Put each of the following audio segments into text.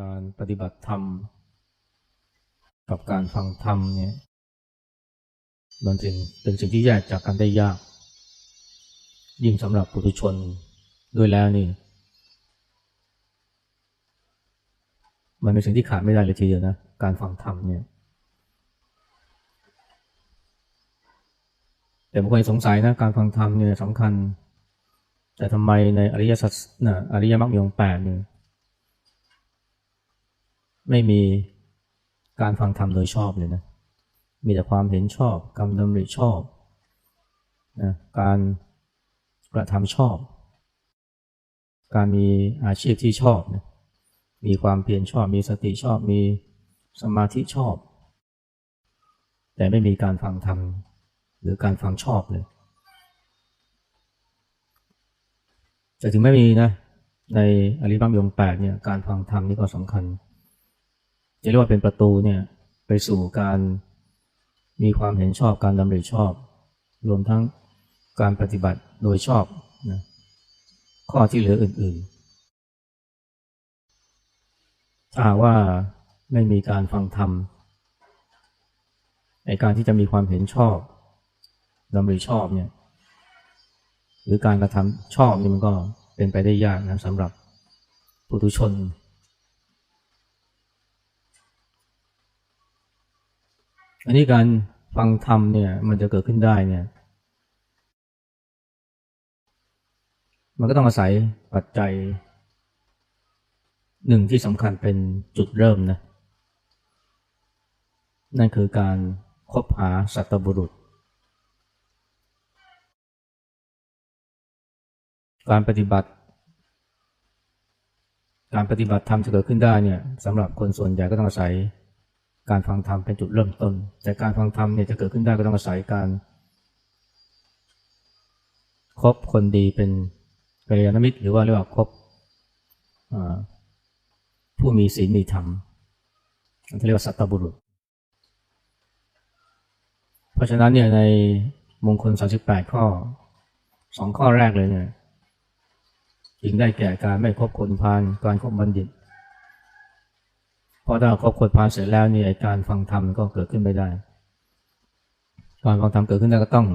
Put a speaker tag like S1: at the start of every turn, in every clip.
S1: การปฏิบัติธรรม กับการฟังธรรมเนี่ยมันจึงเป็นสิ่งที่แยกจากกันได้ยาก ยิ่งสำหรับปุถุชนด้วยแล้วนี่ มันเป็นสิ่งที่ขาดไม่ได้เลยทีเดียวนะการฟังธรรมเนี่ยแต่บางคนสงสัยนะการฟังธรรมเนี่ยสำคัญ แต่ทำไมในอริยสัจนะอริยมรรคมีองค์แปดเนี่ย ไม่มีการฟังธรรมโดยชอบเลยนะ มีแต่ความเห็นชอบกรรมดำริชอบนะการกระทำชอบ การมีอาชีพที่ชอบนะมีความเพียรชอบ มีสติชอบ มีสมาธิชอบ แต่ไม่มีการฟังธรรมหรือการฟังชอบเลยจะถึงไม่มีนะในอริยมรรคยงแปดเนี่ยการฟังธรรมนี่ก็สำคัญ จะเรียกว่าเป็นประตูเนี่ยไปสู่การมีความเห็นชอบการดำริชอบ รวมทั้งการปฏิบัติโดยชอบนะข้อที่เหลืออื่นๆ ถ้าว่าไม่มีการฟังธรรมในการที่จะมีความเห็นชอบดำริชอบเนี่ยหรือการกระทำชอบนี่มันก็เป็นไปได้ยากนะสำหรับปุถุชน อันนี้การฟังธรรมเนี่ย มันจะเกิดขึ้นได้เนี่ย มันก็ต้องอาศัยปัจจัยหนึ่งที่สำคัญเป็นจุดเริ่มนะ นั่นคือการคบหาสัตบุรุษ การปฏิบัติ การปฏิบัติธรรมจะเกิดขึ้นได้เนี่ยสำหรับคนส่วนใหญ่ก็ต้องอาศัย การฟังธรรมเป็นจุดเริ่มต้น แต่การฟังธรรมเนี่ยจะเกิดขึ้นได้ก็ต้องอาศัยการคบคนดีเป็นกัลยาณมิตร หรือว่าเรียกว่าคบผู้มีศีลมีธรรมเรียกว่าสัตบุรุษ เพราะฉะนั้นเนี่ยในมงคล 38 ข้อสองข้อแรกเลยเนี่ยจึงได้แก่การไม่คบคนพาลการคบบัณฑิต พราะถ้าครบคนพาเสร็จแล้วนี่การฟังธรรมก็เกิดขึ้นไม่ได้การฟังธรรมเกิดขึ้นได้ก็ต้อง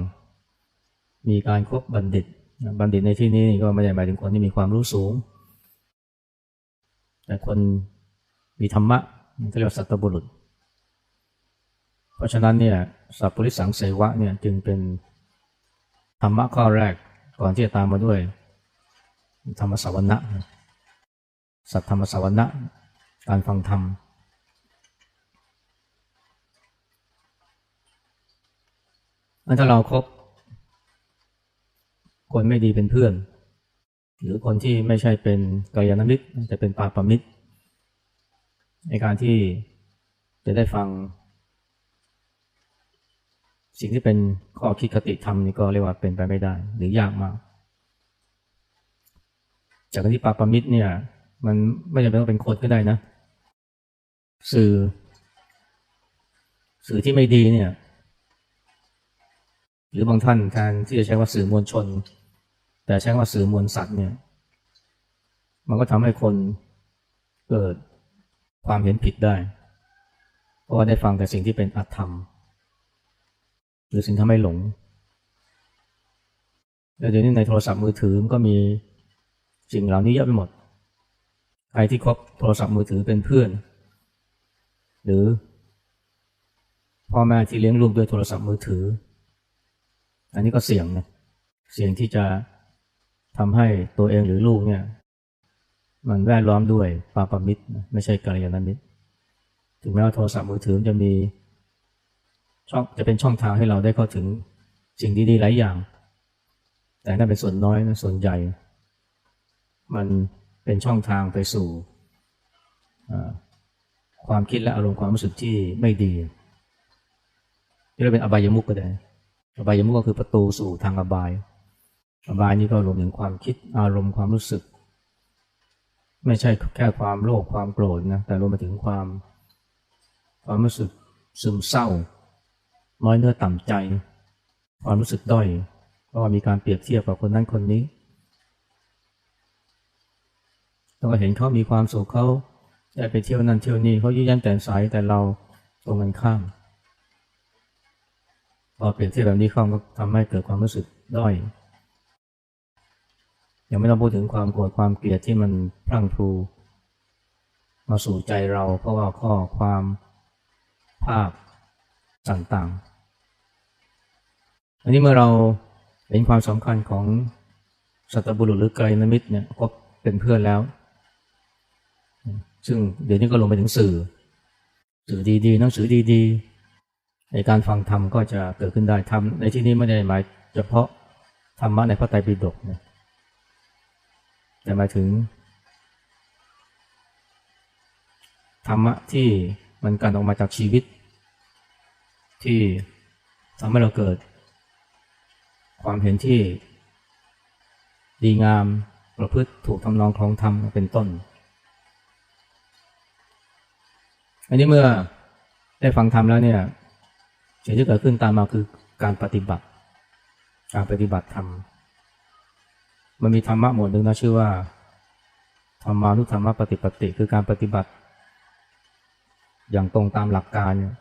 S1: มีการครบบัณฑิต บัณฑิตในที่นี้ก็ไม่ได้หมายถึงคนที่มีความรู้สูง แต่คนมีธรรมะเขาเรียกว่าสัตบุรุษ เพราะฉะนั้นเนี่ยสัพพุริสังเสวะเนี่ยจึงเป็นธรรมะข้อแรกก่อนที่จะตามมาด้วย ธรรมสวรรค์สัตธรรมสวรรค์การฟังธรรม ถ้าเราครบคนไม่ดีเป็นเพื่อน หรือคนที่ไม่ใช่เป็นกายานมิตรแต่เป็นปาปมิตร ในการที่จะได้ฟัง สิ่งที่เป็นข้อคิดคติธรรมนี่ก็เรียกว่าเป็นไปไม่ได้ หรือยากมาก จากที่ปาปมิตรเนี่ย มันไม่จำเป็นต้องเป็นคนก็ได้นะ สื่อ สื่อที่ไม่ดีเนี่ย หรือบางท่านแทนที่จะใช้ว่าสื่อมวลชน แต่ใช้ว่าสื่อมวลสัตว์เนี่ย มันก็ทำให้คนเกิดความเห็นผิดได้ เพราะว่าได้ฟังแต่สิ่งที่เป็นอธรรม หรือสิ่งทำให้หลงแล้วเดี๋ยวนี้ในโทรศัพท์มือถือก็มีสิ่งเหล่านี้เยอะไปหมด ใครที่คบโทรศัพท์มือถือเป็นเพื่อน หรือพ่อแม่ที่เลี้ยงลูกด้วยโทรศัพท์มือถือ อันนี้ก็เสี่ยงนะเสี่ยงที่จะทำให้ตัวเองหรือลูกเนี่ย มันแวดล้อมด้วยปาปมิตร ไม่ใช่กัลยาณมิตร ถึงแม้ว่าโทรศัพท์มือถือจะมีช่องจะเป็นช่องทางให้เราได้เข้าถึงสิ่งดีๆหลายอย่าง แต่นั่นเป็นส่วนน้อยนะส่วนใหญ่ มันเป็นช่องทางไปสู่ความคิดและอารมณ์ความรู้สึกที่ไม่ดีที่เรียกเป็นอบายมุกก็ได้ อบายมุขก็คือประตูสู่ทางอบาย อบายนี้ก็รวมถึงความคิดอารมณ์ความรู้สึก ไม่ใช่แค่ความโลภความโกรธนะแต่รวมไปถึงความ ความรู้สึกซึมเศร้าน้อยเนื้อต่ำใจ ความรู้สึกด้อยเพราะว่ามีการเปรียบเทียบกับคนนั้นคนนี้เราก็เห็นเขามีความสุขเขาได้ไปเที่ยวนั่นเที่ยวนี่เขายิ้มแย้มแจ่มใสแต่เราตรงกันข้าม พอเปลี่ยนเทียบแบบนี้เข้าก็ทำให้เกิดความรู้สึกด้อยยังไม่ต้องพูดถึงความโกรธความเกลียดที่มันพลั่งพลูมาสู่ใจเราเพราะว่าข้อความภาพต่างๆ อันนี้เมื่อเราเห็นความสำคัญของสัตบุรุษหรือไกรนมิตรเนี่ยก็เป็นเพื่อนแล้ว ซึ่งเดี๋ยวนี้ก็ลงไปถึงสื่อ สื่อดีๆหนังสือดีๆ ในการฟังธรรมก็จะเกิดขึ้นได้ธรรมในที่นี้ไม่ได้หมายเฉพาะธรรมะในพระไตรปิฎกนะแต่หมายถึงธรรมะที่มันการออกมาจากชีวิต ที่ทำให้เราเกิด ความเห็นที่ ดีงามประพฤติถูกทำนองคลองธรรมเป็นต้น อันนี้เมื่อได้ฟังธรรมแล้วเนี่ย สิ่งที่เกิดขึ้นตามมาคือการปฏิบัติ การปฏิบัติธรรม มันมีธรรมะหมวดหนึ่งนะชื่อว่าธรรมานุธรรมปฏิปติคือการปฏิบัติ อย่างตรงตามหลักการเนี่ย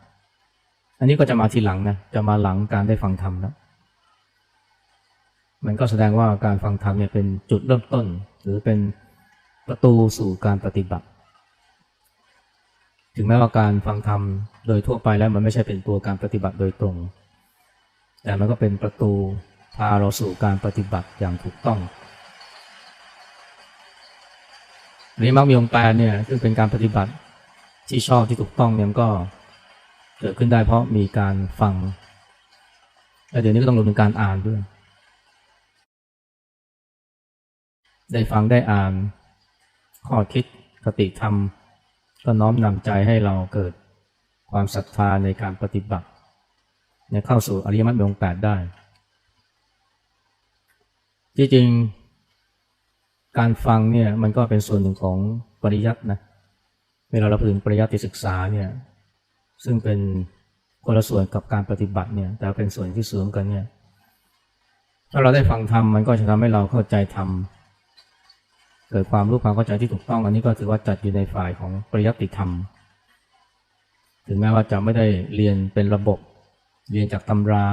S1: อันนี้ก็จะมาทีหลังนะ จะมาหลังการได้ฟังธรรมแล้วมันก็แสดงว่าการฟังธรรมเนี่ยเป็นจุดเริ่มต้น หรือเป็นประตูสู่การปฏิบัติ ถึงแม้ว่าการฟังธรรม โดยทั่วไปแล้วมันไม่ใช่เป็นตัวการปฏิบัติโดยตรง แต่มันก็เป็นประตูพาเราสู่การปฏิบัติอย่างถูกต้องนี้มักมีองค์แปดเนี่ยซึ่งเป็นการปฏิบัติที่ชอบที่ถูกต้องเนี่ยก็เกิดขึ้นได้เพราะมีการฟังและเดี๋ยวนี้ก็ต้องรวมถึงการอ่านด้วย ได้ฟังได้อ่านข้อคิดคติธรรม ก็น้อมนำใจให้เราเกิด ความศรัทธาในการปฏิบัติเนี่ยเข้าสู่อริยมรรคองแปดได้ ที่จริงการฟังเนี่ยมันก็เป็นส่วนหนึ่งของปริยัตินะเวลาเราพูดถึงปริยัติศึกษาเนี่ยซึ่งเป็นคนละส่วนกับการปฏิบัติเนี่ยแต่เป็นส่วนที่เสริมกันเนี่ยถ้าเราได้ฟังธรรมมันก็จะทำให้เราเข้าใจธรรมเกิดความรู้ความเข้าใจที่ถูกต้อง อันนี้ก็ถือว่าจัดอยู่ในฝ่ายของปริยัติธรรม ถึงแม้ว่าจะไม่ได้เรียนเป็นระบบ เรียนจากตำรา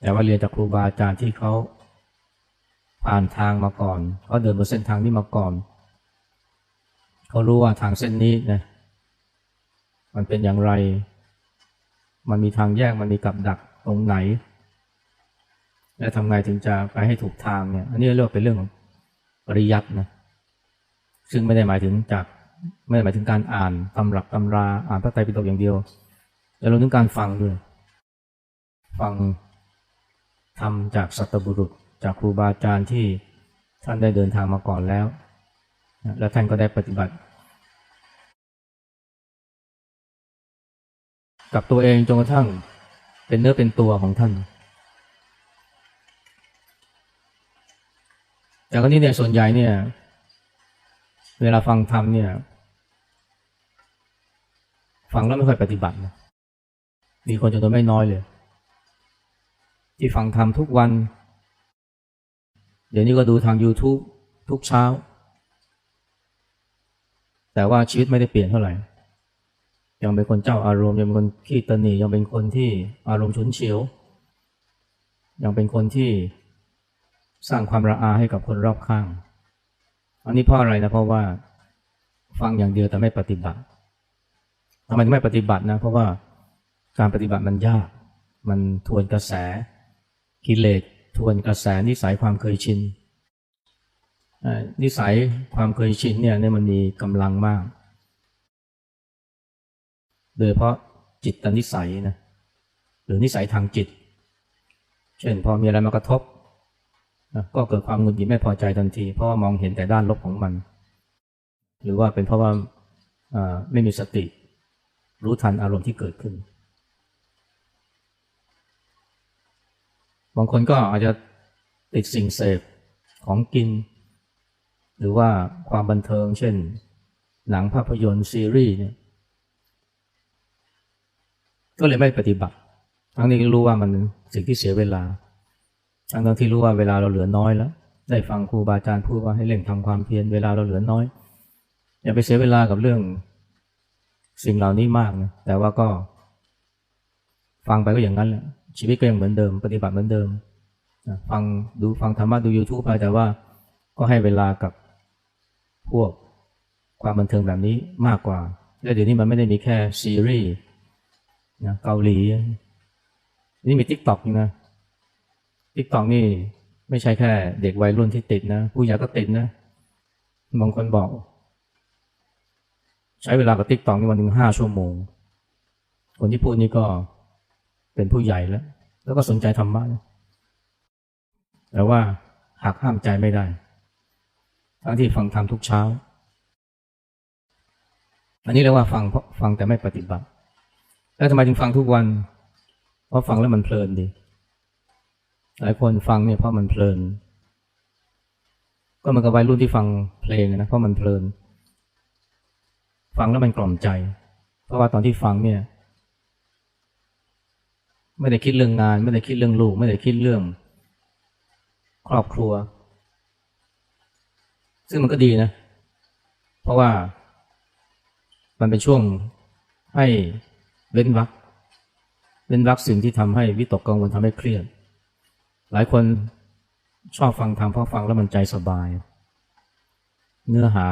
S1: แต่ว่าเรียนจากครูบาอาจารย์ที่เขาผ่านทางมาก่อนเขาเดินบนเส้นทางนี้มาก่อนเขารู้ว่าทางเส้นนี้นะมันเป็นอย่างไร มันมีทางแยกมันมีกับดักตรงไหน และทำไงถึงจะไปให้ถูกทางเนี่ย อันนี้เรียกว่าเป็นเรื่องของปริยัตินะซึ่งไม่ได้หมายถึงจาก ไม่ได้หมายถึงการอ่านตำรับตำราอ่านพระไตรปิฎกอย่างเดียวแต่รวมถึงการฟังด้วย ฟังทำจากสัตบุรุษ จากครูบาอาจารย์ที่ท่านได้เดินทางมาก่อนแล้ว และท่านก็ได้ปฏิบัติ กับตัวเองจนกระทั่งเป็นเนื้อเป็นตัวของท่าน แต่ก็นี่เนี่ยส่วนใหญ่เนี่ย เวลาฟังธรรมเนี่ย ฟังแล้วไม่ค่อยปฏิบัตินะมีคนจำนวนไม่น้อยเลย ที่ฟังธรรมทุกวัน เดี๋ยวนี้ก็ดูทาง YouTube ทุกเช้า แต่ว่าชีวิตไม่ได้เปลี่ยนเท่าไหร่ ยังเป็นคนเจ้าอารมณ์ยังเป็นคนขี้ตนียังเป็นคนที่อารมณ์ฉุนเฉียว ยังเป็นคนที่สร้างความระอาให้กับคนรอบข้าง อันนี้เพราะอะไรนะ เพราะว่าฟังอย่างเดียวแต่ไม่ปฏิบัติทำไมไม่ปฏิบัตินะ เพราะว่าการปฏิบัติมันยาก มันทวนกระแส กิเลสทวนกระแสนิสัยความเคยชินนิสัยความเคยชินเนี่ยเนี่ยมันมีกำลังมาก โดยเพราะจิตตนิสัยนะหรือนิสัยทางจิต เช่นพอมีอะไรมากระทบ ก็เกิดความหงุดหงิดไม่พอใจทันที เพราะว่ามองเห็นแต่ด้านลบของมัน หรือว่าเป็นเพราะว่าไม่มีสติ รู้ทันอารมณ์ที่เกิดขึ้น บางคนก็อาจจะติดสิ่งเสพของกิน หรือว่าความบันเทิง เช่น หนังภาพยนตร์ซีรีส์เนี่ยก็เลยไม่ปฏิบัติ ทั้งนี้รู้ว่ามันสิ่งที่เสียเวลา ทั้งที่รู้ว่าเวลาเราเหลือน้อยแล้ว ได้ฟังครูบาอาจารย์พูดว่าให้เร่งทำความเพียรเวลาเราเหลือน้อย อย่าไปเสียเวลากับเรื่องสิ่งเหล่านี้มากนะแต่ว่าก็ ฟังไปก็อย่างนั้นแหละชีวิตก็ยังเหมือนเดิม ปฏิบัติเหมือนเดิมฟังดูฟังธรรมะดู YouTube ไปแต่ว่าก็ให้เวลากับพวกความบันเทิงแบบนี้มากกว่า แล้วเดี๋ยวนี้มันไม่ได้มีแค่ซีรีส์นะเกาหลี นี่มีทิกตอกนะ ทิกตอกนี่ไม่ใช่แค่ เด็กวัยรุ่นที่ติดนะ ผู้ใหญ่ก็ติดนะบางคนบอก ใช้เวลากับทิกตอกนี่วันหนึ่งห้าชั่วโมง คนที่พูดนี่ก็เป็นผู้ใหญ่แล้ว แล้วก็สนใจธรรมะนะแต่ว่าหักห้ามใจไม่ได้ ทั้งที่ฟังธรรมทุกเช้า อันนี้เรียกว่าฟังเพราะฟังแต่ไม่ปฏิบัติ แล้วทำไมถึงฟังทุกวัน เพราะฟังแล้วมันเพลินดี หลายคนฟังเนี่ยเพราะมันเพลิน ก็เหมันกับวัยรุ่นที่ฟังเพลงนะเพราะมันเพลิน ฟังแล้วมันกล่อมใจ เพราะว่าตอนที่ฟังเนี่ย ไม่ได้คิดเรื่องงาน ไม่ได้คิดเรื่องลูก ไม่ได้คิดเรื่อง ครอบครัว ซึ่งมันก็ดีนะ เพราะว่ามันเป็นช่วงให้เว้นวักเว้นวักสิ่งที่ทำให้วิตกกังวลทำให้เครียด หลายคนชอบฟังธรรมเพราะฟังแล้วมันใจสบาย เนื้อหา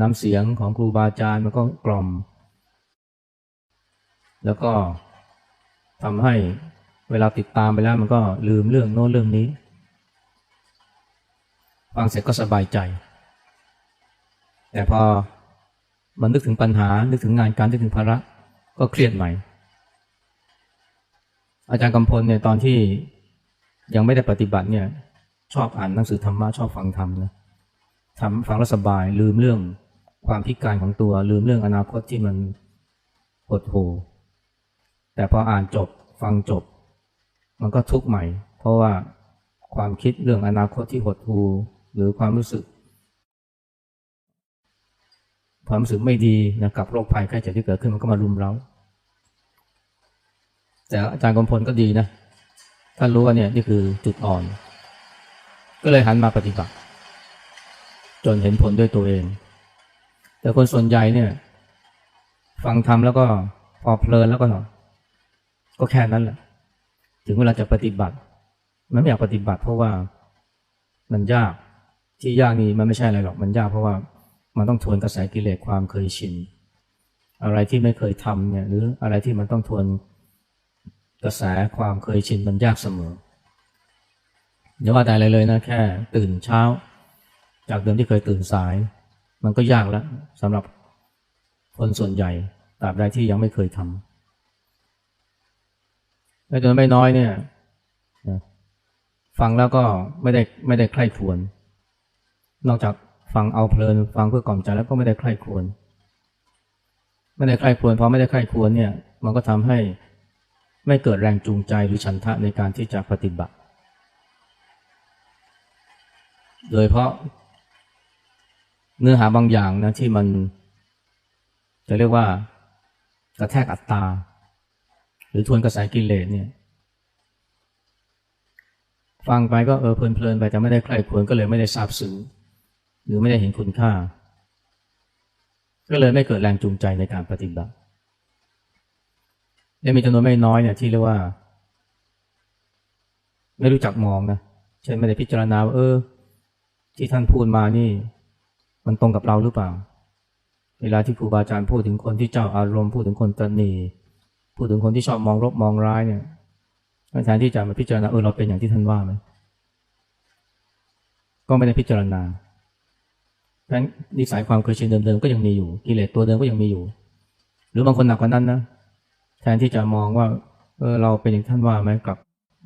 S1: น้ำเสียงของครูบาอาจารย์มันก็กล่อม แล้วก็ทำให้เวลาติดตามไปแล้วมันก็ลืมเรื่องโน้นเรื่องนี้ ฟังเสร็จก็สบายใจ แต่พอมันนึกถึงปัญหา นึกถึงงานการนึกถึงภาระก็เครียดใหม่ อาจารย์กำพลเนี่ยตอนที่ ยังไม่ได้ปฏิบัติเนี่ย ชอบอ่านหนังสือธรรมะชอบฟังธรรมนะทำฟังแล้วสบายลืมเรื่องความพิการของตัว ลืมเรื่องอนาคตที่มันหดหู่แต่พออ่านจบฟังจบ มันก็ทุกข์ใหม่ เพราะว่าความคิดเรื่องอนาคตที่หดหู่หรือความรู้สึก ความรู้สึกไม่ดีนะกับโรคภัยไข้เจ็บที่เกิดขึ้นมันก็มารุมเราแต่อาจารย์กำพลก็ดีนะ ท่านรู้ว่าเนี่ยนี่คือจุดอ่อน ก็เลยหันมาปฏิบัติ จนเห็นผลด้วยตัวเอง แต่คนส่วนใหญ่เนี่ย ฟังทำแล้วก็พอเพลินแล้วก็ก็แค่นั้นแหละ ถึงเวลาจะปฏิบัติ มันไม่อยากปฏิบัติ เพราะว่ามันยากที่ยากนี่มันไม่ใช่อะไรหรอกมันยากเพราะว่ามันต้องทวนกระแสกิเลสความเคยชิน อะไรที่ไม่เคยทำเนี่ย หรืออะไรที่มันต้องทวน กระแสความเคยชินมันยากเสมออย่าว่าแต่อะไรเลยนะแค่ตื่นเช้า จากเดิมที่เคยตื่นสาย มันก็ยากแล้วสำหรับคนส่วนใหญ่ตราบใดที่ยังไม่เคยทำและจนไม่น้อยเนี่ยฟังแล้วก็ไม่ได้ไม่ได้ใคร่ควรนอกจากฟังเอาเพลิน ฟังเพื่อกล่อมใจแล้วก็ไม่ได้ใคร่ควรไม่ได้ใคร่ควรพอไม่ได้ใคร่ควรเนี่ย มันก็ทำให้ ไม่เกิดแรงจูงใจหรือฉันทะในการที่จะปฏิบัติ โดยเพราะเนื้อหาบางอย่างนะที่มันจะเรียกว่ากระแทกอัตตา หรือทวนกระแสกิเลสเนี่ย ฟังไปก็เออเพลินๆไปแต่ไม่ได้ใคร่ควรก็เลยไม่ได้ทราบซึ้งหรือไม่ได้เห็นคุณค่า ก็เลยไม่เกิดแรงจูงใจในการปฏิบัติ และมีจำนวนไม่น้อยเนี่ยที่เรียกว่า ไม่รู้จักมองนะเช่นไม่ได้พิจารณาว่าเออ ที่ท่านพูดมานี่ มันตรงกับเราหรือเปล่า เวลาที่ครูบาอาจารย์พูดถึงคนที่เจ้าอารมณ์พูดถึงคนตนีพูดถึงคนที่ชอบมองรบมองร้ายเนี่ยแทนที่จะมาพิจารณาเออเราเป็นอย่างที่ท่านว่าไหมก็ไม่ได้พิจารณาเพราะฉะนั้นนิสัยความเคยชินเดิมๆก็ยังมีอยู่กิเลสตัวเดิมก็ยังมีอยู่ หรือบางคนหนักกว่านั้นนะ แทนที่จะมองว่า เออเราเป็นอย่างท่านว่าไหมกลับ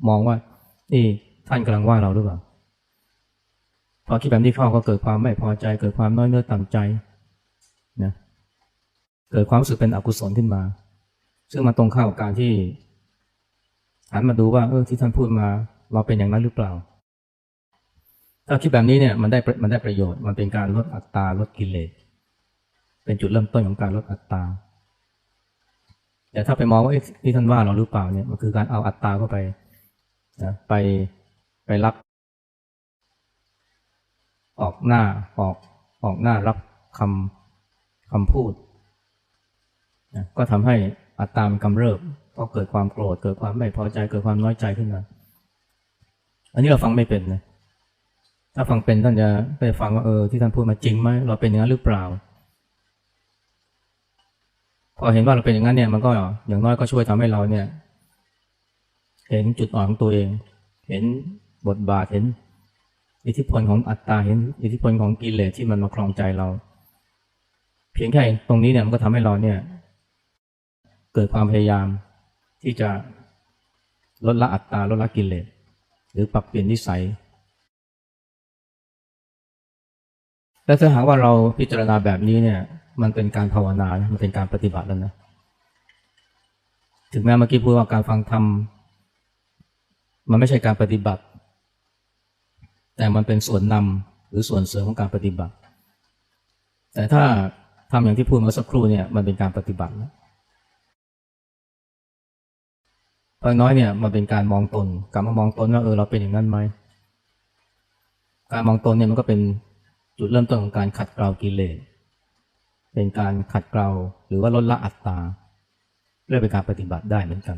S1: มองว่า นี่ท่านกำลังว่าเราหรือเปล่าพอคิดแบบนี้เข้าก็เกิดความไม่พอใจ เกิดความน้อยเนื้อต่ำใจนะเกิดความรู้สึกเป็นอกุศลขึ้นมา ซึ่งมันตรงข้ามกับการที่หันมาดูว่าเออที่ท่านพูดมาเราเป็นอย่างนั้นหรือเปล่า ถ้าคิดแบบนี้เนี่ยมันได้มันได้ประโยชน์มันเป็นการลดอัตราลดกิเลสเป็นจุดเริ่มต้นของการลดอัตรา แต่ถ้าไปมองว่าที่ท่านว่าเราหรือเปล่าเนี่ยมันคือการเอาอัตตาเข้าไปนะไปไปรับ ออกหน้าออกออกหน้ารับคคำพูดนะก็ทำให้อัตตามนกำเริบก็เกิดความโกรธเกิดความไม่พอใจเกิดความน้อยใจขึ้นมาอันนี้เราฟังไม่เป็นนะถ้าฟังเป็นท่านจะไปฟังว่าเออที่ท่านพูดมาจริงไหมเราเป็นอย่างนั้นหรือเปล่า พอเห็นว่าเราเป็นอย่างนั้นเนี่ยมันก็อย่างน้อยก็ช่วยทำให้เราเนี่ย เห็นจุดอ่อนของตัวเอง เห็นบทบาทเห็น อิทธิพลของอัตตาเห็น อิทธิพลของกิเลสที่มันมาครองใจเรา เพียงแค่ตรงนี้เนี่ยมันก็ทำให้เราเนี่ย เกิดความพยายามที่จะลดละอัตตาลดละกิเลสหรือปรับเปลี่ยนนิสัยและถ้าหากว่าเราพิจารณาแบบนี้เนี่ย มันเป็นการภาวนานะมันเป็นการปฏิบัติแล้วนะ ถึงแม้เมื่อกี้พูดว่าการฟังธรรมมันไม่ใช่การปฏิบัติ แต่มันเป็นส่วนนำหรือส่วนเสริมของการปฏิบัติ แต่ถ้าทำอย่างที่พูดเมื่อสักครู่เนี่ยมันเป็นการปฏิบัตินะพอน้อยเนี่ยมันเป็นการมองตนกลับมามองตนว่าเออเราเป็นอย่างนั้นไหมการมองตนเนี่ยมันก็เป็นจุดเริ่มต้นของการขัดเกลากิเลส เป็นการขัดเกลาหรือว่าลดละอัตตาเรื่อเป็นการปฏิบัติได้เหมือนกัน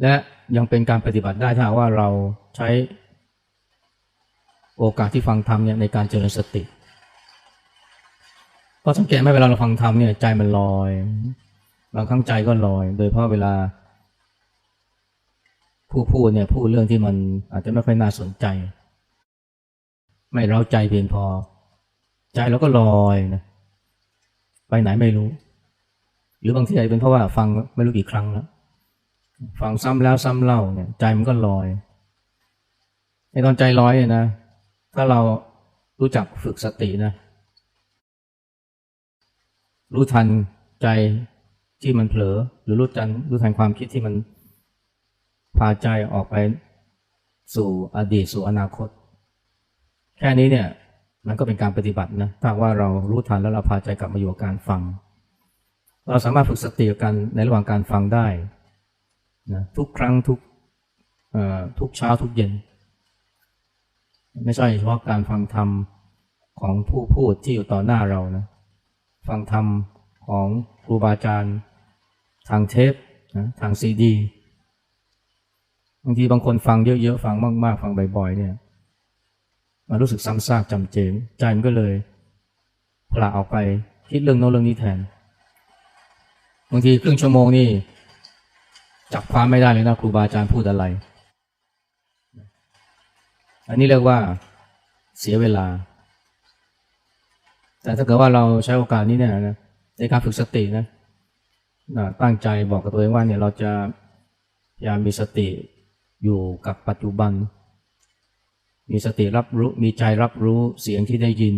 S1: และยังเป็นการปฏิบัติได้ถ้าว่าเราใช้โอกาสที่ฟังธรรมเนี่ยในการเจริญสติก็สังเกตไหมเวลาเราฟังธรรมเนี่ยใจมันลอย บางครั้งใจก็ลอย โดยเพราะเวลา ผู้พูดเนี่ยพูดเรื่องที่มันอาจจะไม่ค่อยน่าสนใจ ไม่เร้าใจเพียงพอ ใจเราก็ลอยนะไปไหนไม่รู้ หรือบางทีอาจจะเป็นเพราะว่าฟังไม่รู้กี่ครั้งแล้วฟังซ้ำแล้วซ้ำเล่าเนี่ย ใจมันก็ลอยในตอนใจลอยเนี่ยนะ ถ้าเรารู้จักฝึกสตินะ รู้ทันใจที่มันเผลอ หรือรู้ทันรู้ทันความคิดที่มันพาใจออกไปสู่อดีตสู่อนาคต แค่นี้เนี่ย มันก็เป็นการปฏิบัตินะถ้าว่าเรารู้ทันแล้วเราพาใจกลับมาอยู่กับการฟัง เราสามารถฝึกสติกันในระหว่างการฟังได้นะทุกครั้งทุกทุกเช้าทุกเย็น ไม่ใช่เฉพาะการฟังธรรมของผู้พูดที่อยู่ต่อหน้าเรานะฟังธรรมของครูบาอาจารย์ทางเทปนะทางซีดีบางทีบางคนฟังเยอะๆ ฟังมากๆ ฟังบ่อยๆเนี่ย มันรู้สึกซ้ำซากจำเจนใจมันก็เลยพละออกไปคิดเรื่องโน้นเรื่องนี้แทน บางทีครึ่งชั่วโมงนี่จับความไม่ได้เลยนะครูบาอาจารย์พูดอะไร อันนี้เรียกว่าเสียเวลา แต่ถ้าเกิดว่าเราใช้โอกาสนี้เนี่ยนะในการฝึกสตินะตั้งใจบอกกับตัวเองว่าเนี่ยเราจะพยายามมีสติอยู่กับปัจจุบัน มีสติรับรู้มีใจรับรู้เสียงที่ได้ยิน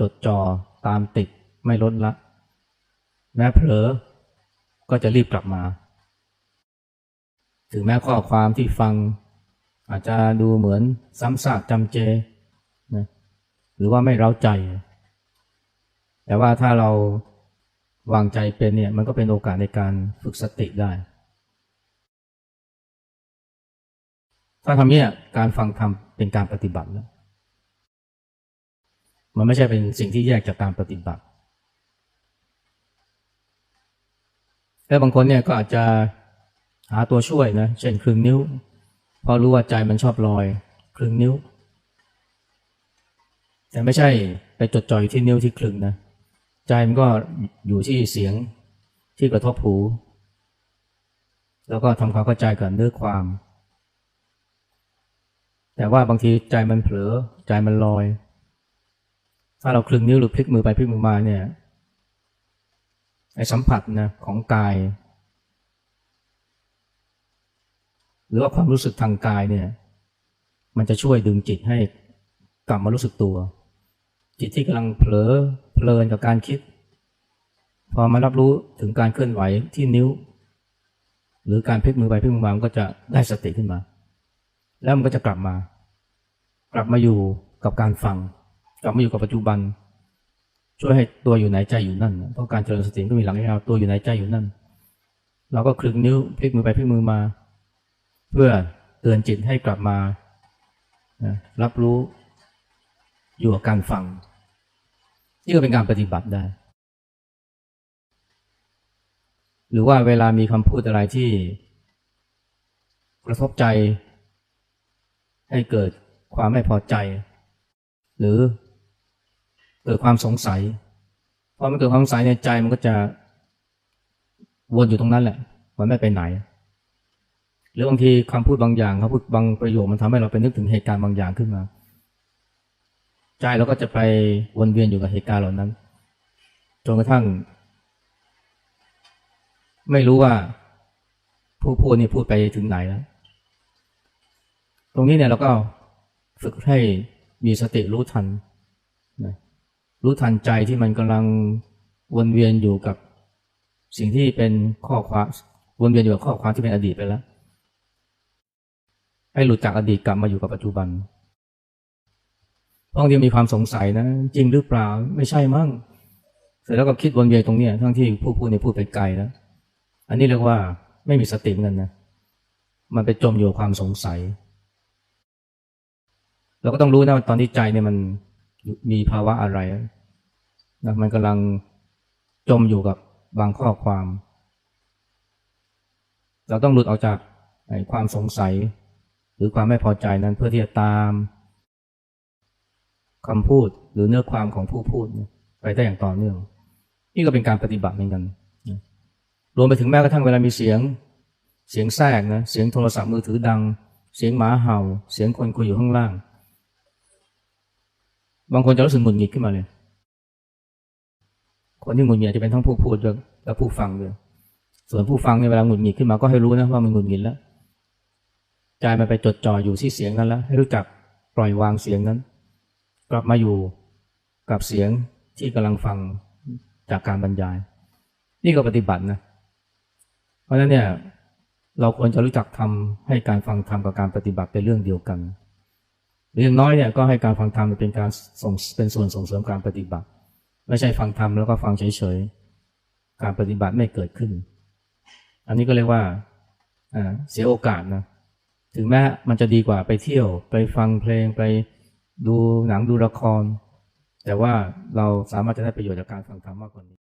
S1: จดจ่อตามติดไม่ลดละ แม้เผลอก็จะรีบกลับมา ถึงแม้ข้อความที่ฟัง อาจจะดูเหมือนซ้ำซากจำเจนะหรือว่าไม่เร้าใจ แต่ว่าถ้าเราวางใจเป็นเนี่ยมันก็เป็นโอกาสในการฝึกสติได้ ถ้าทำเนี่ยการฟังธรรมเป็นการปฏิบัติแล้วมันไม่ใช่เป็นสิ่งที่แยกจากการปฏิบัติ แล้วบางคนเนี่ยก็อาจจะหาตัวช่วยนะ เช่นครึ่งนิ้ว พอรู้ว่าใจมันชอบลอยครึ่งนิ้ว แต่ไม่ใช่ไปจดจ่อยที่นิ้วที่ครึ่งนะ ใจมันก็อยู่ที่เสียงที่กระทบหู แล้วก็ทำความเข้าใจกับเนื้อความ แต่ว่าบางทีใจมันเผลอใจมันลอย ถ้าเราคลึงนิ้วหรือพลิกมือไปพลิกมือมาเนี่ยไอ้สัมผัสนะของกาย หรือว่าความรู้สึกทางกายเนี่ย มันจะช่วยดึงจิตให้กลับมารู้สึกตัว จิตที่กำลังเผลอเพลินกับการคิด พอมารับรู้ถึงการเคลื่อนไหวที่นิ้ว หรือการพลิกมือไปพลิกมือมามันก็จะได้สติขึ้นมา แล้วมันก็จะกลับมา กลับมาอยู่กับการฟัง กลับมาอยู่กับปัจจุบัน ช่วยให้ตัวอยู่ไหนใจอยู่นั่นเพราะการเจริญสติก็มีหลังยาวตัวอยู่ไหนใจอยู่นั่น เราก็คลึงนิ้วพลิกมือไปพลิกมือมา เพื่อเตือนจิตให้กลับมานะรับรู้อยู่กับการฟังนี่ก็เป็นการปฏิบัติได้ หรือว่าเวลามีคำพูดอะไรที่กระทบใจให้เกิด ความไม่พอใจ หรือเกิดความสงสัยพอมันเกิดความสงสัยในใจมันก็จะวนอยู่ตรงนั้นแหละ มันไม่ไปไหน หรือบางทีคำพูดบางอย่างคำพูดบางประโยคมันทำให้เราไปนึกถึงเหตุการณ์บางอย่างขึ้นมา ใจเราก็จะไปวนเวียนอยู่กับเหตุการณ์เหล่านั้น จนกระทั่ง ไม่รู้ว่าผู้พูดนี่พูดไปถึงไหนแล้ว ตรงนี้เนี่ยเราก็ ฝึกให้มีสติรู้ทันนะรู้ทันใจที่มันกำลังวนเวียนอยู่กับสิ่งที่เป็นข้อความวนเวียนอยู่กับข้อความที่เป็นอดีตไปแล้ว ให้หลุดจากอดีตกลับมาอยู่กับปัจจุบันบางทีมีความสงสัยนะ จริงหรือเปล่าไม่ใช่มั้งเสร็จแล้วก็คิดวนเวียนตรงนี้ทั้งที่ผู้พูดเนี่ยพูดไปไกลแล้ว อันนี้เรียกว่าไม่มีสติเหมือนกันนะมันไปจมอยู่ความสงสัย เราก็ต้องรู้นะว่าตอนที่ใจเนี่ยมันมีภาวะอะไรนะมันกำลังจมอยู่กับบางข้อความ เราต้องหลุดออกจากความสงสัย หรือความไม่พอใจนั้นเพื่อที่จะตามคำพูดหรือเนื้อความของผู้พูดไปได้อย่างต่อเนื่อง นี่ก็เป็นการปฏิบัติเหมือนกันรวมไปถึงแม้กระทั่งเวลามีเสียง เสียงแทรกนะเสียงโทรศัพท์มือถือดัง เสียงหมาเห่า เสียงคนคุยอยู่ข้างล่าง บางคนจะรู้สึกหงุดหงิดขึ้นมาเลย คนที่หงุดหงิดจะเป็นทั้งผู้พูดด้วยและผู้ฟังด้วย ส่วนผู้ฟังเนี่ยเวลาหงุดหงิดขึ้นมาก็ให้รู้นะว่ามันหงุดหงิดแล้วใจมันไปจดจ่ออยู่ที่เสียงนั้นแล้ว ให้รู้จักปล่อยวางเสียงนั้น กลับมาอยู่กับเสียงที่กำลังฟังจากการบรรยาย นี่ก็ปฏิบัตินะ เพราะฉะนั้นเนี่ยเราควรจะรู้จักทำให้การฟังธรรมกับการปฏิบัติเป็นเรื่องเดียวกัน หรืออย่างน้อยเนี่ยก็ให้การฟังธรรมเป็นการส่งเป็นส่วนส่งเสริมการปฏิบัติ ไม่ใช่ฟังธรรมแล้วก็ฟังเฉยๆ การปฏิบัติไม่เกิดขึ้น อันนี้ก็เรียกว่าอ่าเสียโอกาสนะถึงแม้มันจะดีกว่าไปเที่ยว ไปฟังเพลงไปดูหนังดูละคร แต่ว่าเราสามารถจะได้ประโยชน์จากการฟังธรรมมากกว่านี้